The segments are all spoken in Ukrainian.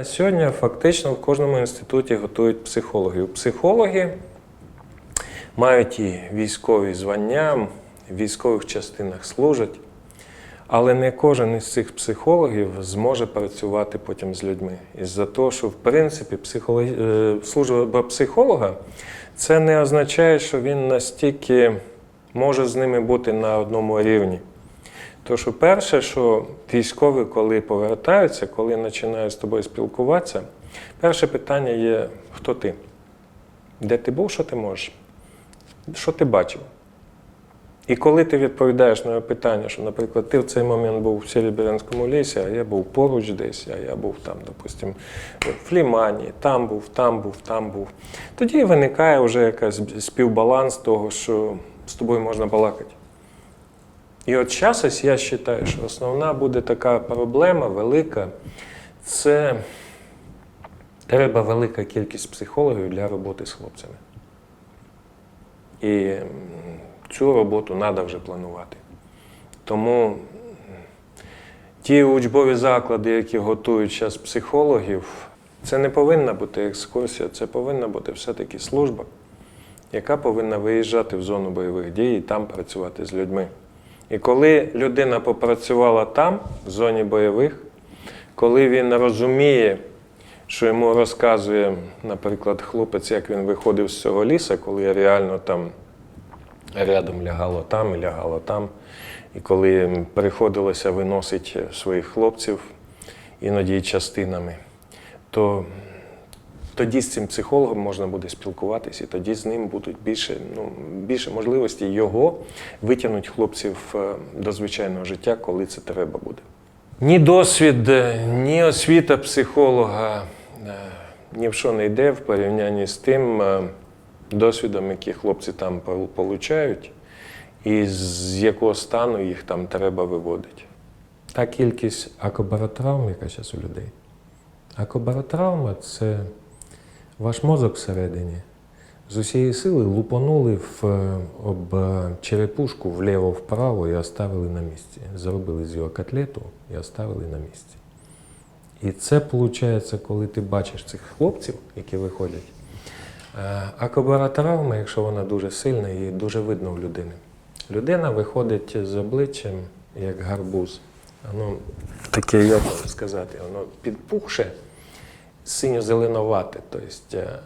На сьогодні фактично в кожному інституті готують психологів. Психологи мають і військові звання, в військових частинах служать, але не кожен із цих психологів зможе працювати потім з людьми. Із-за того, що в принципі психологі... е, служба психолога це не означає, що він настільки може з ними бути на одному рівні. То що перше, що військові, коли повертаються, коли починають з тобою спілкуватися, перше питання є: хто ти? Де ти був, що ти можеш? Що ти бачив? І коли ти відповідаєш на питання, що, наприклад, ти в цей момент був в Серебрянському лісі, а я був поруч десь, а я був там, допустимо, в Лімані, там був, там був, там був. Тоді виникає вже якась співбаланс того, що з тобою можна балакати. І от зараз ось я вважаю, що основна буде така проблема велика, це треба велика кількість психологів для роботи з хлопцями. І цю роботу треба вже планувати. Тому ті учбові заклади, які готують зараз психологів, це не повинна бути екскурсія, це повинна бути все-таки служба, яка повинна виїжджати в зону бойових дій і там працювати з людьми. І коли людина попрацювала там, в зоні бойових, коли він розуміє, що йому розказує, наприклад, хлопець, як він виходив з цього лісу, коли реально там рядом лягало там і лягало там. І коли приходилося виносити своїх хлопців, іноді частинами, то тоді з цим психологом можна буде спілкуватися, і тоді з ним будуть більше, ну, більше можливостей його витягнути хлопців е, до звичайного життя, коли це треба буде. Ні досвід, е, ні освіта психолога е, ні в що не йде в порівнянні з тим досвідом, який хлопці там получають, і з якого стану їх там треба виводити. Та кількість акобаротравм, яка зараз у людей. Акобаротравма це ваш мозок всередині. З усієї сили лупанули в, е, об е, черепушку вліво-вправо і оставили на місці. Зробили з його котлету і оставили на місці. І це виходить, коли ти бачиш цих хлопців, які виходять. Е, Акобаротравма, якщо вона дуже сильна, її дуже видно в людини. Людина виходить з обличчям як гарбуз. Воно таке, як можу сказати, воно підпухше, синьо-зеленовате. Тобто, е,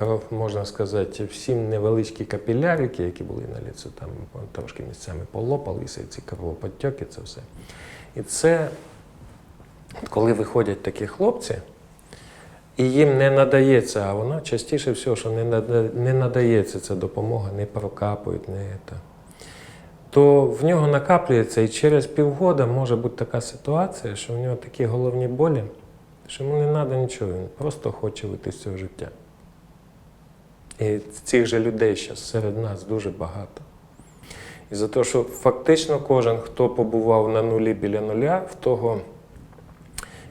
е, можна сказати, всі невеличкі капілярики, які були на ліцю, там трошки місцями полопалися, ці кровоподтьоки, це все. І це, коли виходять такі хлопці, і їм не надається, а воно частіше всього, що не надається ця допомога, не прокапують, не це. То в нього накаплюється, і через півгода може бути така ситуація, що в нього такі головні болі, що йому не треба нічого, він просто хоче вийти з цього життя. І цих же людей зараз серед нас дуже багато. І за те, що фактично кожен, хто побував на нулі біля нуля, в того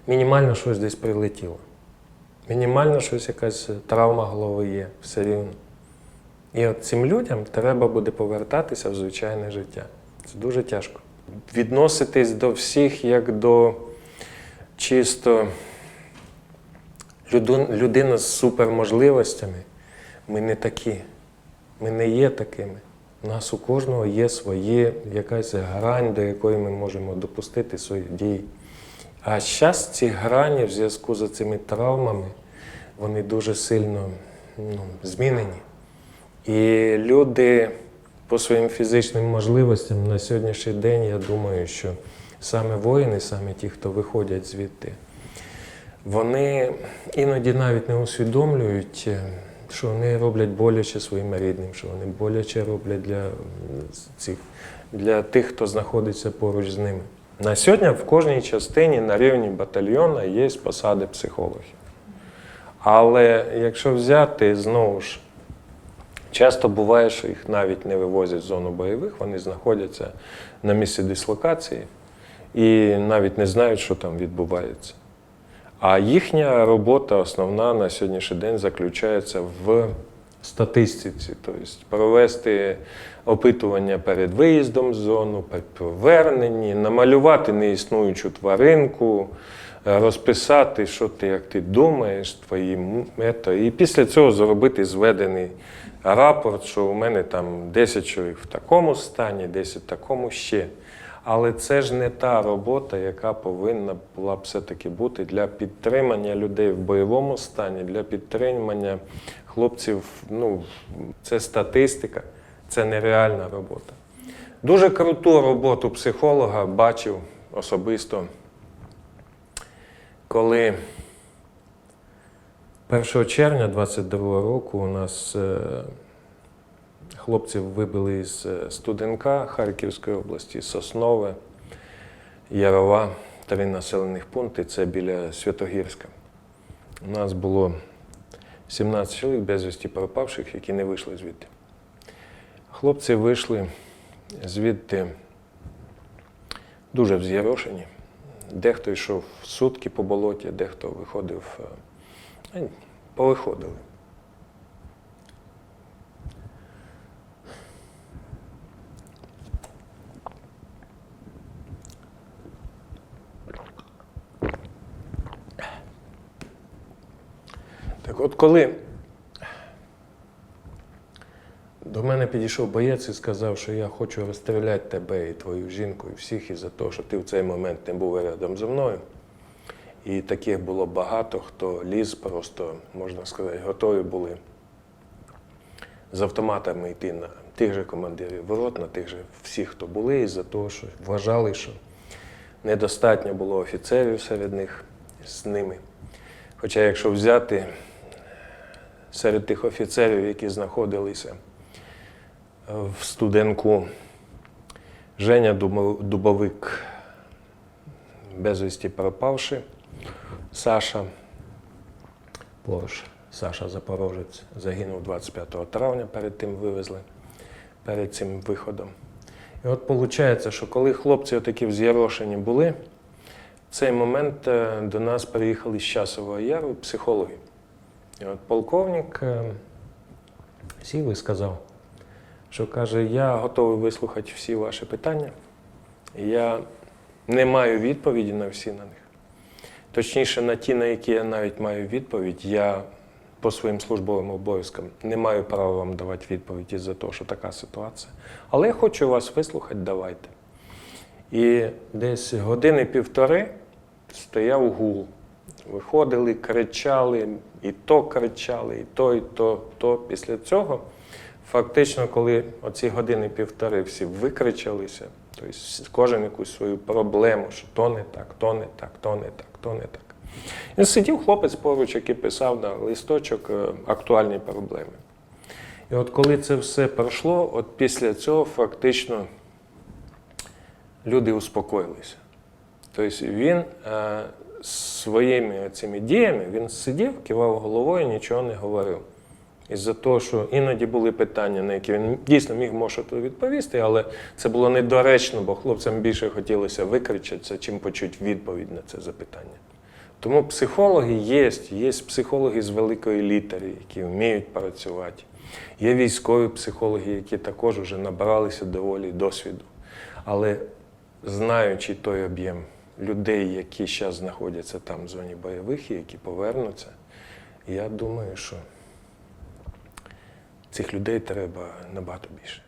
мінімально щось десь прилетіло. Мінімально щось якась травма голови є, все рівно. І от цим людям треба буде повертатися в звичайне життя. Це дуже тяжко. Відноситись до всіх як до чисто людина з суперможливостями. Ми не такі. Ми не є такими. У нас у кожного є своє якась грань, до якої ми можемо допустити свої дії. А зараз ці грані в зв'язку з цими травмами, вони дуже сильно ну, змінені. І люди по своїм фізичним можливостям на сьогоднішній день, я думаю, що саме воїни, саме ті, хто виходять звідти, вони іноді навіть не усвідомлюють, е, що вони роблять боляче своїм рідним, що вони боляче роблять для, цих, для тих, хто знаходиться поруч з ними. На сьогодні в кожній частині на рівні батальйону є посади психологів. Але якщо взяти знову ж, часто буває, що їх навіть не вивозять з зону бойових, вони знаходяться на місці дислокації і навіть не знають, що там відбувається. А їхня робота основна на сьогоднішній день заключається в статистиці, тобто провести опитування перед виїздом з зону, при поверненні, намалювати неіснуючу тваринку, е, розписати, що ти, як ти думаєш, твої м- мето, і після цього зробити зведений рапорт, що у мене там 10 чоловік в такому стані, 10 в такому ще. Але це ж не та робота, яка повинна була б все-таки бути для підтримання людей в бойовому стані, для підтримання хлопців. Ну, це статистика, це нереальна робота. Дуже круту роботу психолога бачив особисто, коли 1 червня 22 року у нас е, хлопців вибили з е, Студенка Харківської області, Соснове, Ярова, три населених пункти, це біля Святогірська. У нас було 17 чоловік безвісті пропавших, які не вийшли звідти. Хлопці вийшли звідти дуже вз'ярошені. Дехто йшов в сутки по болоті, дехто виходив, е, е, повиходили. Так от коли до мене підійшов боєць і сказав, що я хочу розстріляти тебе і твою жінку, і всіх із-за того, що ти в цей момент не був рядом зі мною. І таких було багато, хто ліз просто, можна сказати, готові були з автоматами йти на тих же командирів ворот, на тих же всіх, хто були, із-за того, що вважали, що недостатньо було офіцерів серед них з ними. Хоча, якщо взяти серед тих офіцерів, які знаходилися в студенку Женя Дубовик, безвісті пропавши, Саша Порш, Саша Запорожець загинув 25 травня, перед тим вивезли, перед цим виходом. І от виходить, що коли хлопці отакі вз'ярошені були, в цей момент е, до нас приїхали з Часового Яру психологи. І от полковник е, сів і сказав, що каже, я готовий вислухати всі ваші питання. Я не маю відповіді на всі на них. Точніше, на ті, на які я навіть маю відповідь, я по своїм службовим обов'язкам не маю права вам давати відповідь із-за того, що така ситуація. Але я хочу вас вислухати, давайте. І десь години півтори стояв гул. Виходили, кричали, і то кричали, і то, і то, то. Після цього, фактично, коли оці години півтори всі викричалися, тобто кожен якусь свою проблему, що то не так, то не так, то не так, то не так. І сидів хлопець поруч, який писав на листочок е, актуальні проблеми. І от коли це все пройшло, от після цього фактично люди успокоїлися. Тобто він е, своїми цими діями він сидів, кивав головою, нічого не говорив. Із-за того, що іноді були питання, на які він дійсно міг може відповісти, але це було недоречно, бо хлопцям більше хотілося викричатися, чим почути відповідь на це запитання. Тому психологи є, є психологи з великої літери, які вміють працювати. Є військові психологи, які також вже набралися доволі досвіду. Але знаючи той об'єм людей, які зараз знаходяться там в зоні бойових і які повернуться, я думаю, що цих людей треба набагато більше.